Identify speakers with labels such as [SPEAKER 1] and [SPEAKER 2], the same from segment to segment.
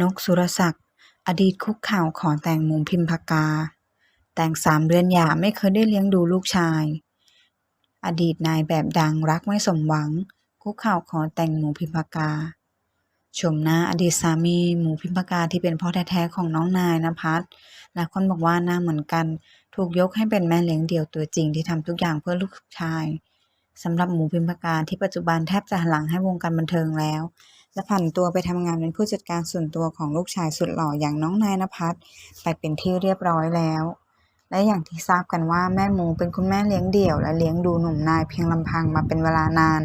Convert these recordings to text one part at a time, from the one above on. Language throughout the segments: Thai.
[SPEAKER 1] นกสุรศักดิ์ อดีตคุกเข่าขอแต่งหมูพิมพากา แต่งสามเดือนหย่าไม่เคยได้เลี้ยงดูลูกชาย อดีตนายแบบดังรักไม่สมหวัง คุกเข่าขอแต่งหมูพิมพากาชมหน้าอดีตสามีหมูพิมพากาที่เป็นพ่อแท้ๆของน้องนายนภัสหลายคนบอกว่าหน้าเหมือนกัน ถูกยกให้เป็นแม่เลี้ยงเดี่ยวตัวจริงที่ทำทุกอย่างเพื่อลูกชายสำหรับหมูพิมพากาที่ปัจจุบันแทบจะหันหลังให้วงการบันเทิงแล้ว และผันตัวไปทำงานเป็นผู้จัดการส่วนตัวของลูกชายสุดหล่ออย่างน้องนายนภัสไปเป็นที่เรียบร้อยแล้ว และอย่างที่ทราบกันว่าแม่หมูเป็นคุณแม่เลี้ยงเดี่ยว และเลี้ยงดูหนุ่มนายเพียงลำพังมาเป็นเวลานาน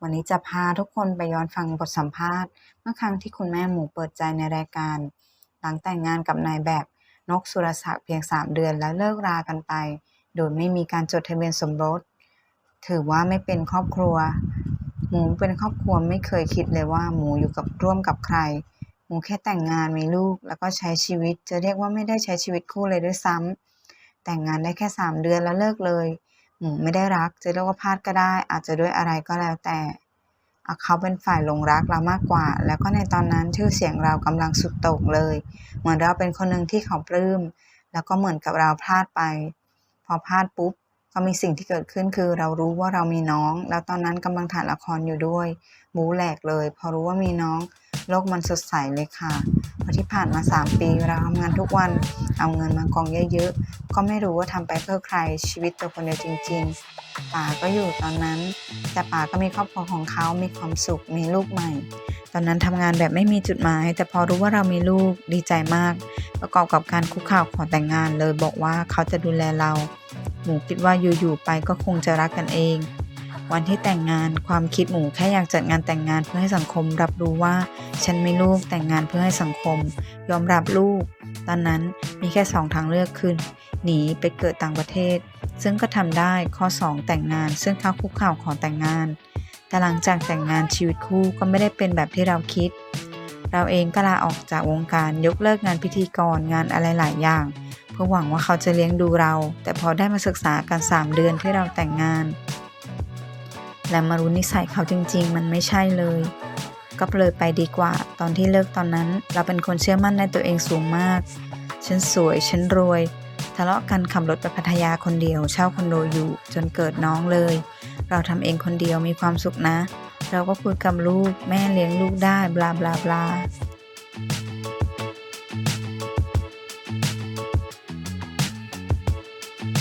[SPEAKER 1] วันนี้จะพาทุกคนไปย้อนฟังบทสัมภาษณ์ เมื่อครั้งที่คุณแม่หมูเปิดใจในรายการ หลังแต่งงานกับนายแบบนกสุรศักดิ์เพียง 3 เดือนแล้วเลิกรากันไป โดยไม่มีการจดทะเบียนสมรส ถือว่าไม่เป็นครอบครัว หมูเป็นครอบครัวไม่เคยคิดเลยว่าหมูอยู่กับร่วมกับใคร หมูแค่แต่งงานมีลูกแล้วก็ใช้ชีวิต จะเรียกว่าไม่ได้ใช้ชีวิตคู่เลยด้วยซ้ำแต่งงานได้แค่ 3 เดือนแล้วเลิกเลย หมูไม่ได้รัก จะเรียกว่าพลาดก็ได้ อาจจะด้วยอะไรก็แล้วแต่เขาเป็นฝ่ายหลงรักเรามากกว่า แล้วก็ในตอนนั้นชื่อเสียงเรากำลังสุดต่งเลย เหมือนเราเป็นคนหนึ่งที่เขาปลื้ม แล้วก็เหมือนกับเราพลาดไป พอพลาดปุ๊บ ก็มีสิ่งที่เกิดขึ้นคือเรารู้ว่าเรามีน้อง แล้วตอนนั้นกำลังถ่ายละครอยู่ด้วยบูแหลกเลย พอรู้ว่ามีน้อง โลกมันสดใสเลยค่ะเพราะที่ผ่านมา 3 ปีเราทำงานทุกวันเอาเงินมากองเยอะๆก็ไม่รู้ว่าทำไปเพื่อใครชีวิตตัวคนเดียวจริง ๆป๋าก็อยู่ตอนนั้น แต่ป๋าก็มีครอบครัวของเขา มีความสุขมีลูกใหม่ ตอนนั้นทำงานแบบไม่มีจุดหมาย แต่พอรู้ว่าเรามีลูกดีใจมาก ประกอบกับการคุกข่าวขอแต่งงานเลยบอกว่าเขาจะดูแลเรา มูคิดว่าอยู่ๆไปก็คงจะรักกันเอง วันที่แต่งงานความคิดหมูแค่อยากจัดงานแต่งงานเพื่อให้สังคมรับรู้ว่า ฉันมีลูกแต่งงานเพื่อให้สังคม ยอมรับลูก ตอนนั้นมีแค่สองทางเลือกคือหนีไปเกิดต่างประเทศ ซึ่งก็ทำได้ข้อ 2 แต่งงาน ซึ่งเขาคุกเข่าวขอแต่งงาน แต่หลังจากแต่งงานชีวิตคู่ก็ไม่ได้เป็นแบบที่เราคิด เราเองก็ลาออกจากวงการยกเลิกงานพิธีกรงานอะไรหลายอย่าง พื่อหวังว่าเขาจะเลี้ยงดูเรา แต่พอได้มาศึกษากัน 3 เดือนที่เราแต่งงาน และมารู้นิสัยเขาจริง ๆ มันไม่ใช่เลย ก็เลยไปดีกว่า ตอนที่เลิกตอนนั้น เราเป็นคนเชื่อมั่นในตัวเองสูงมาก ฉันสวย ฉันรวย ทะเลาะกันขับรถไปพัทยาคนเดียว เช่าคอนโดอยู่ จนเกิดน้องเลย เราทำเองคนเดียวมีความสุขนะ เราก็คุยกับลูก แม่เลี้ยงลูกได้ บลาบลาบลา